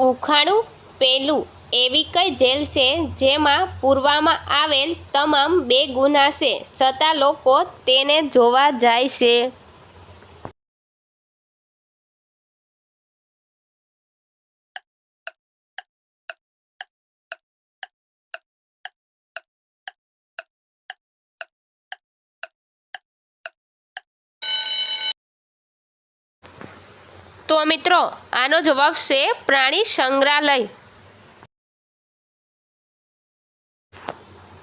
ઉખાણું, પેલું એવી કઈ જેલ છે જેમાં પૂરવામાં આવેલ તમામ બે ગુના છે. છતાં લોકો તેને જોવા જાય છે. તો મિત્રો, આનો જવાબ છે પ્રાણી સંગ્રહાલય.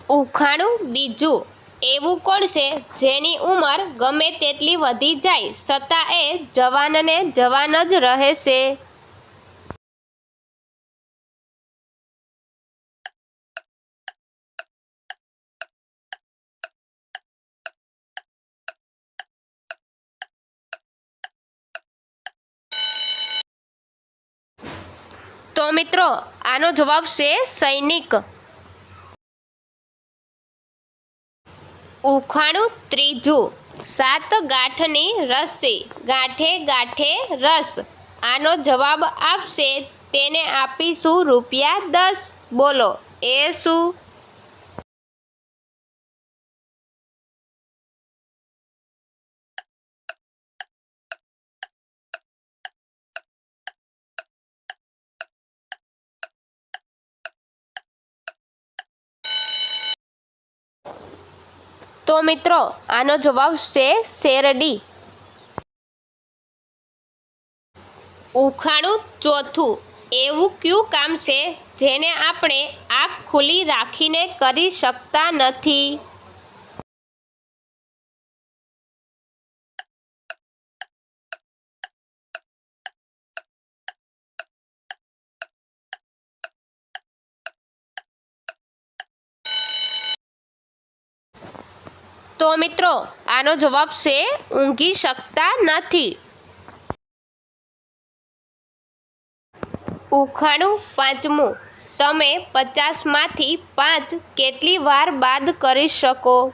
ઉખાણું બીજું. એવું કોણ છે જેની ઉંમર ગમે તેટલી વધી જાય છતાં એ જવાનને જવાન જ રહે છે તો મિત્રો, આનો જવાબ છે સૈનિક. ઉખાણું ત્રીજું. સાત ગાંઠની રસી. ગાંઠે ગાંઠે રસ. આનો જવાબ આપશે, તેને આપીશું રૂપિયા દસ. બોલો, એ શું? તો મિત્રો, આનો જવાબ છે શેરડી. ઉખાણું ચોથું. એવું કયું કામ છે જેને આપણે આંખ ખુલ્લી રાખીને કરી શકતા નથી? તો મિત્રો, આનો જવાબ છે, ઊંઘી શકતા નથી. ઉખાણું પાંચમું. તમે પચાસમાંથી પાંચ કેટલી વાર બાદ કરી શકો?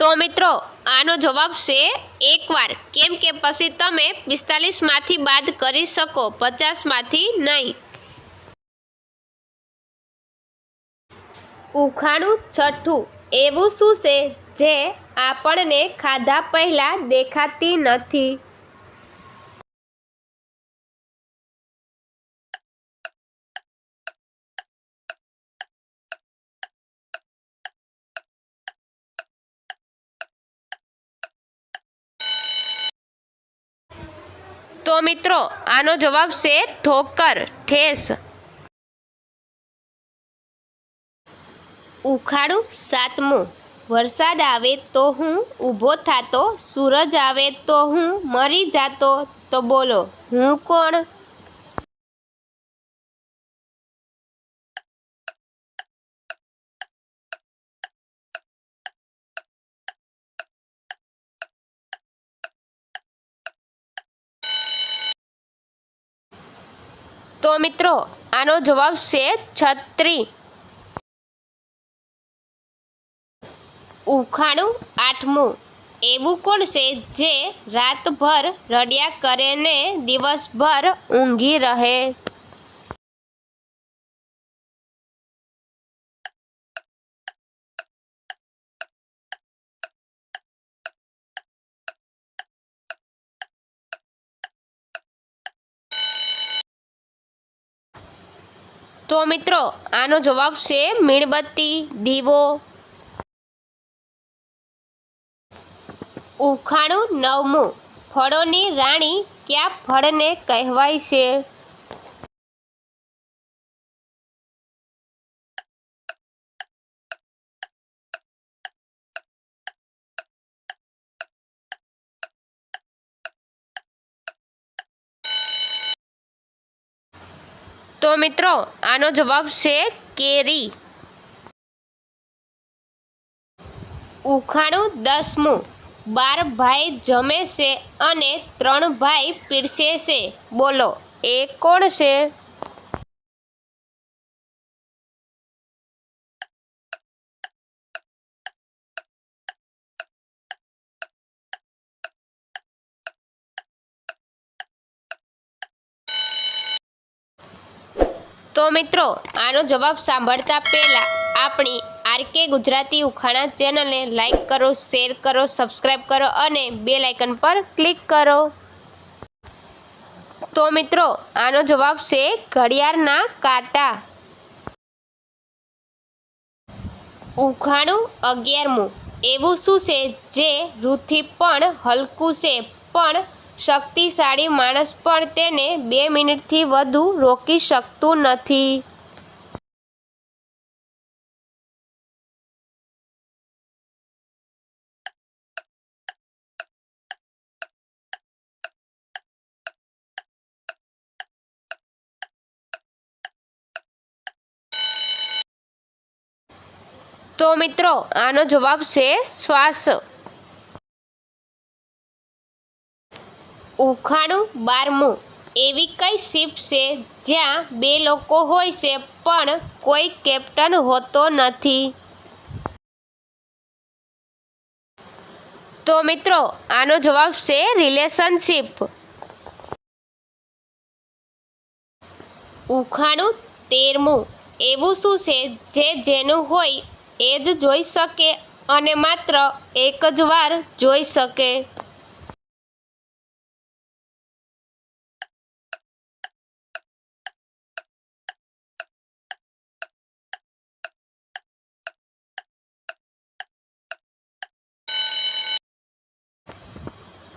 તો મિત્રો, આનો જવાબ છે એકવાર. કેમ કે પછી તમે પિસ્તાલીસમાંથી બાદ કરી શકો, પચાસમાંથી નહીં. ઉખાણું છઠ્ઠું. એવું શું છે જે આપણને ખાધા પહેલાં દેખાતી નથી? તો મિત્રો, આનો જવાબ છે ઠોકર, ઠેસ. ઉખાડું સાતમું. વરસાદ આવે તો હું ઊભો થાતો, સૂરજ આવે તો હું મરી જાતો, તો બોલો, હું કોણ? તો મિત્રો, આનો જવાબ છે છત્રી. ઉખાણું આઠમું. એવું કોણ છે જે રાતભર રડ્યા કરે ને દિવસભર ઊંઘી રહે? તો મિત્રો, આનો જવાબ છે મીણબત્તી, દીવો. ઉખાણું નવમું. ફળોની રાણી કયા ફળને કહેવાય છે? તો મિત્રો, આનો જવાબ છે કેરી. ઉખાણું દસમું. બાર ભાઈ જમે છે અને ત્રણ ભાઈ પીરસે છે. બોલો, એ કોણ છે? તો મિત્રો, આનો જવાબ સાંભળતા પહેલા આપણી આરકે ગુજરાતી ઉખાણા ચેનલને લાઈક કરો, શેર કરો સબસ્ક્રાઈબ કરો અને બે લાઇકન પર ક્લિક કરો. તો મિત્રો, આનો જવાબ છે ઘડિયાળના કાંટા. ઉખાણું અગિયારમું. એવું શું છે? જે રૂથી પણ હલકું છે, પણ શક્તિશાળી માણસ પણ તેને બે મિનિટથી વધુ રોકી શકતું નથી. તો મિત્રો, આનો જવાબ છે શ્વાસ. ઉખાણું બારમું. એવી કઈ શિપ છે જ્યાં બે લોકો હોય છે, પણ કોઈ કેપ્ટન હોતો નથી? તો મિત્રો, આનો જવાબ છે રિલેશનશિપ. ઉખાણું તેરમું. એવું શું છે જે જેનું હોય એ જ જોઈ શકે અને માત્ર એક જ વાર જોઈ શકે?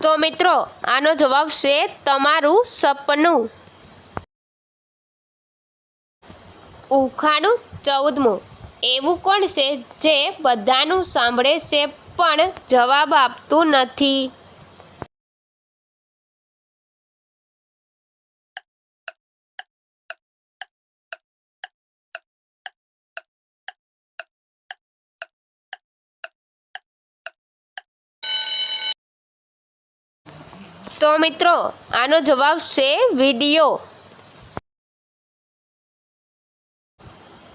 તો મિત્રો, આનો જવાબ છે તમારું સપનું. ઉખાણું ચૌદમું. એવું કોણ છે જે બધાનું સાંભળે છે પણ જવાબ આપતું નથી? તો મિત્રો આનો જવાબ છે વીડિયો.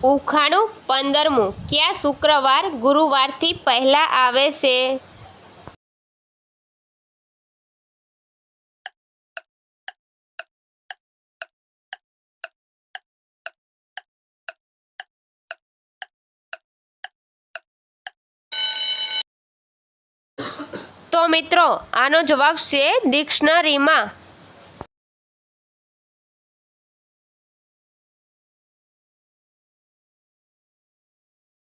ઉખાણું પંદરમું. ક્યાં શુક્રવાર ગુરુવારથી પહેલા આવે છે? મિત્રો આનો જવાબ છે ડિક્શનરીમાં